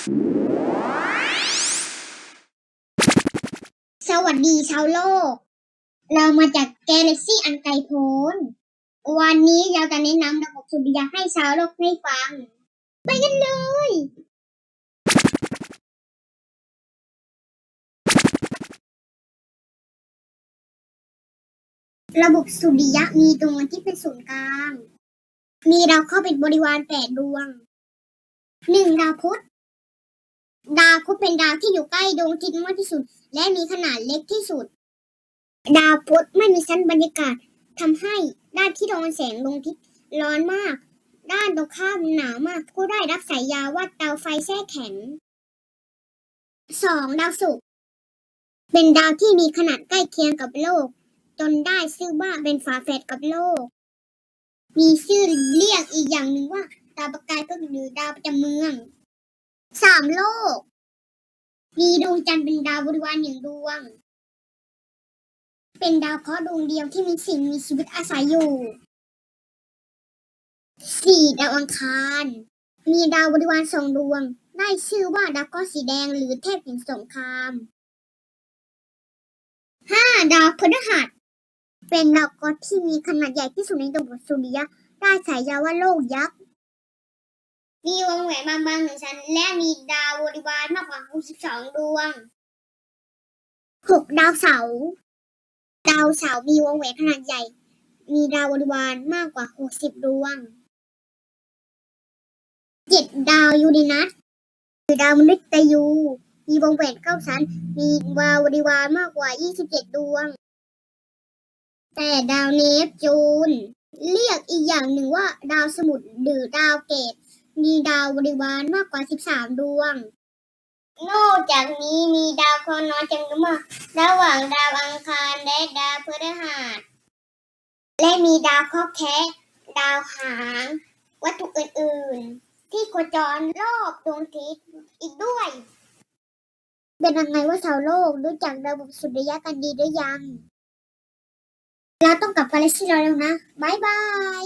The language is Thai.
สวัสดีชาวโลก เรามาจากแกลเล็กซี่อันไกลโพ้น วันนี้เราจะแนะนำระบบสุริยะให้ชาวโลกได้ฟัง ไปกันเลย ระบบสุริยะมีดวงที่เป็นศูนย์กลาง มีดาวเข้าเป็นบริวารแปดดวงหนึ่งดาวพุธ ดาวพุธเป็นดาวที่อยู่ใกล้ดวงอาทิตย์มากที่สุด และมีขนาดเล็กที่สุด ดาวพุธไม่มีชั้นบรรยากาศทำให้ด้านที่โดนแสงดวงอาทิตย์ร้อนมาก ด้านตรงข้ามหนาวมากผู้ได้รับสายยาว่าเตาไฟแช่แข็งสองดาวศุกร์เป็นดาวที่มีขนาดใกล้เคียงกับโลก จนได้ชื่อว่าเป็นฝาแฝดกับโลก มีชื่อเรียกอีกอย่างหนึ่งว่า ดาวประกายก็คือดาวประจำเมือง สามโลก มีดวงจันทร์เป็นดาวบริวารหนึ่งดวง เป็นดาวเคราะห์ดวงเดียวที่มีสิ่งมีชีวิตอาศัยอยู่ สี่ดาวอังคาร มีดาวบริวารสองดวง ได้ชื่อว่าดาวเคราะห์สีแดงหรือเทพแห่งสงครามห้าดาวพฤหัส เป็นดาวเคราะห์ที่มีขนาดใหญ่ที่สุดในระบบสุริยะ ได้ฉายาว่าโลกยักษ์ มีวงแหวนบางๆหนึ่งชั้น และมีดาวบริวารมากกว่า62ดวงหกดาวเสาร์ดาวเสาร์มีวงแหวนขนาดใหญ่ มีดาวบริวารมากกว่า 60 ดวงเจ็ดดาวยูเรนัสคือดาวมฤตยู มีวงแหวนเก้าชั้น มีดาวบริวารมากกว่า 27 ดวง แต่ดาวเนปจูน เรียกอีกอย่างหนึ่งว่าดาวสมุทรหรือดาวเกต มีดาวบริวารมากกว่า 13 ดวง นอกจากนี้มีดาวเคราะห์น้อยจำนวนมากระหว่างดาวอังคารและดาวพฤหัส และมีดาวเคราะห์แคะดาวหาง วัตถุอื่น ๆ ที่โคจรรอบดวงอาทิตย์อีกด้วย เป็นยังไงว่าชาวโลกรู้จักระบบสุริยะกันดีหรือยัง เราต้องกลับกาแล็กซี่เราแล้วนะบายบาย